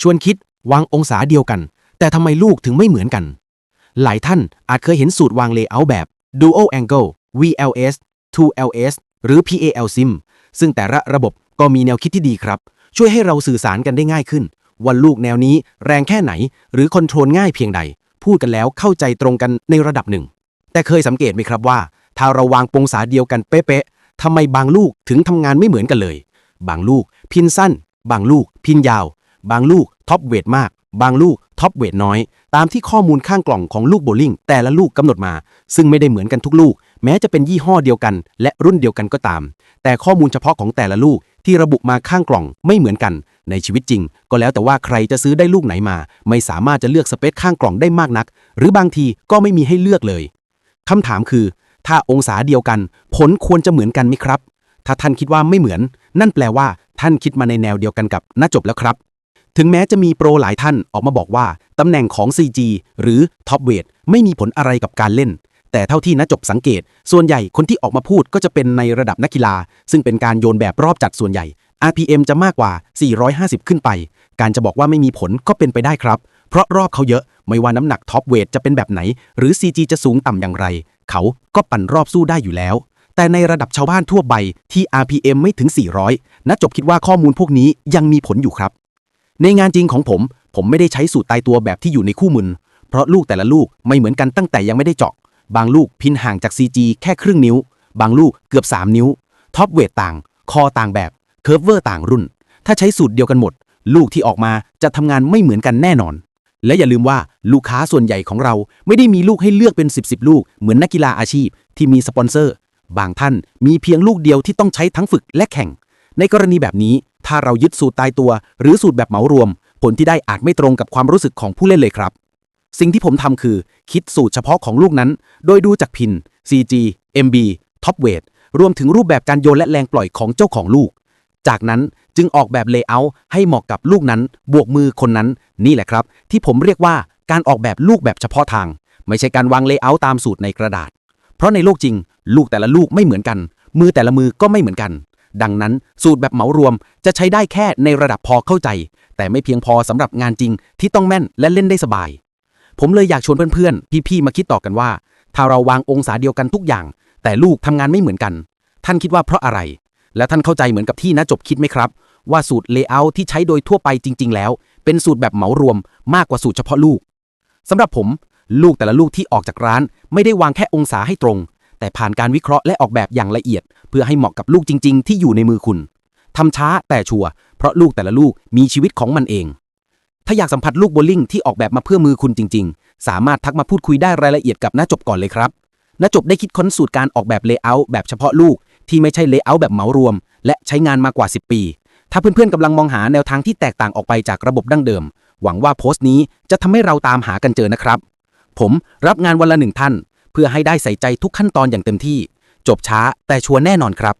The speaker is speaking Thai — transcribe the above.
ชวนคิดวางองศาเดียวกัน แต่ทำไมลูกถึงไม่เหมือนกัน หลายท่านอาจเคยเห็นสูตรวางเลเยอร์แบบ Dual Angle VLS 2LS หรือ PAL Sim ซึ่งแต่ละระบบก็มีแนวคิดที่ดีครับ ช่วยให้เราสื่อสารกันได้ง่ายขึ้น ว่าลูกแนวนี้แรงแค่ไหน หรือคอนโทรลง่ายเพียงใด พูดกันแล้วเข้าใจตรงกันในระดับหนึ่ง แต่เคยสังเกตไหมครับว่า ถ้าเราวางปงศาเดียวกันเป๊ะๆทำไมบางลูกถึงทำงานไม่เหมือนกันเลย บางลูกพินสั้น บางลูกพินยาว บางลูกท็อปเวทมาก บางลูกท็อปเวทน้อย ตามที่ข้อมูลข้างกล่องของลูกโบลิ่งแต่ละลูกกำหนดมา ซึ่งไม่ได้เหมือนกันทุกลูก แม้จะเป็นยี่ห้อเดียวกัน และรุ่นเดียวกันก็ตาม แต่ข้อมูลเฉพาะของแต่ละลูกที่ระบุมาข้างกล่องไม่เหมือนกัน ในชีวิตจริง ก็แล้วแต่ว่าใครจะซื้อได้ลูกไหนมา ไม่สามารถจะเลือกสเปคข้างกล่องได้มากนัก หรือบางทีก็ไม่มีให้เลือกเลยคำถามคือ ถ้าองศาเดียวกัน ผลควรจะเหมือนกันไหมครับ ถ้าท่านคิดว่าไม่เหมือน นั่นแปลว่า ท่านคิดมาในแนวเดียวกันกับน่าจบแล้วครับ ถึงแม้จะมีโปรหลายท่านออกมาบอกว่าตำแหน่งของ CG หรือ Top Weight ไม่มีผลอะไรกับการเล่น แต่เท่าที่นักจบสังเกต ส่วนใหญ่คนที่ออกมาพูดก็จะเป็นในระดับนักกีฬา ซึ่งเป็นการโยนแบบรอบจัดส่วนใหญ่ RPM จะมากกว่า 450 ขึ้นไป การจะบอกว่าไม่มีผลก็เป็นไปได้ครับ เพราะรอบเขาเยอะไม่ว่าน้ำหนักท็อปเวทจะเป็นแบบไหน หรือ CG จะสูงต่ำอย่างไร เขาก็ปั่นรอบสู้ได้อยู่แล้ว แต่ในระดับชาวบ้านทั่วไปที่ RPM ไม่ถึง 400นักจบคิดว่าข้อมูลพวกนี้ยังมีผลอยู่ครับ ในงานจริงของผม ผมไม่ได้ใช้สูตรตายตัวแบบที่อยู่ในคู่มือเพราะลูกแต่ละลูกไม่เหมือนกันตั้งแต่ยังไม่ได้เจาะ บางลูกพินห่างจาก CG แค่ครึ่งนิ้ว บางลูกเกือบ 3 นิ้ว ท็อปเวทต่าง คอต่างแบบ เคอร์ฟเวอร์ต่างรุ่น ถ้าใช้สูตรเดียวกันหมด ลูกที่ออกมาจะทำงานไม่เหมือนกันแน่นอน และอย่าลืมว่าลูกค้าส่วนใหญ่ของเราไม่ได้มีลูกให้เลือกเป็น 10บสลูกเหมือนนักกีฬาอาชีพ ที่มีสปอนเซอร์ บางท่านมีเพียงลูกเดียวที่ต้องใช้ทั้งฝึกและแข่ง ในกรณีแบบนี้ ถ้าเรายึดสูตรตายตัว หรือสูตรแบบเหมารวม ผลที่ได้อาจไม่ตรงกับความรู้สึกของผู้เล่นเลยครับ สิ่งที่ผมทำคือ คิดสูตรเฉพาะของลูกนั้น โดยดูจากพิน CG MB Top Weight รวมถึงรูปแบบการโยนและแรงปล่อยของเจ้าของลูก จากนั้นจึงออกแบบเลเยอร์ให้เหมาะกับลูกนั้น บวกมือคนนั้น นี่แหละครับ ที่ผมเรียกว่าการออกแบบลูกแบบเฉพาะทาง ไม่ใช่การวางเลเยอร์ตามสูตรในกระดาษ เพราะในโลกจริง ลูกแต่ละลูกไม่เหมือนกัน มือแต่ละมือก็ไม่เหมือนกัน ดังนั้นสูตรแบบเหมารวมจะใช้ได้แค่ในระดับพอเข้าใจ แต่ไม่เพียงพอสำหรับงานจริงที่ต้องแม่นและเล่นได้สบาย ผมเลยอยากชวนเพื่อนๆ พี่ๆ มาคิดต่อกันว่า ถ้าเราวางองศาเดียวกันทุกอย่าง แต่ลูกทำงานไม่เหมือนกัน ท่านคิดว่าเพราะอะไร และท่านเข้าใจเหมือนกับที่น้าจบคิดไหมครับ ว่าสูตรเลเยอร์ที่ใช้โดยทั่วไปจริง ๆ แล้ว เป็นสูตรแบบเหมารวมมากกว่าสูตรเฉพาะลูกสำหรับผม ลูกแต่ละลูกที่ออกจากร้าน ไม่ได้วางแค่องศาให้ตรง แต่ผ่านการวิเคราะห์และออกแบบอย่างละเอียด เพื่อให้เหมาะกับลูกจริง ๆ ที่อยู่ในมือคุณทำช้าแต่ชัวร์เพราะลูกแต่ละลูกมีชีวิตของมันเอง ถ้าอยากสัมผัสลูกโบลิ่งที่ออกแบบมาเพื่อมือคุณจริง ๆ สามารถทักมาพูดคุยได้รายละเอียดกับน้าจบก่อนเลยครับน้าจบได้คิดค้นสูตรการออกแบบเลเยอร์แบบเฉพาะลูก ที่ไม่ใช่เลเยอร์แบบเหมารวม และใช้งานมากว่า 10 ปี ถ้าเพื่อนๆกำลังมองหาแนวทางที่แตกต่างออกไปจากระบบดั้งเดิม หวังว่าโพสต์นี้จะทำให้เราตามหากันเจอนะครับ ผมรับงานวันละหนึ่งท่าน เพื่อให้ได้ใส่ใจทุกขั้นตอนอย่างเต็มที่ จบช้าแต่ชัวร์แน่นอนครับ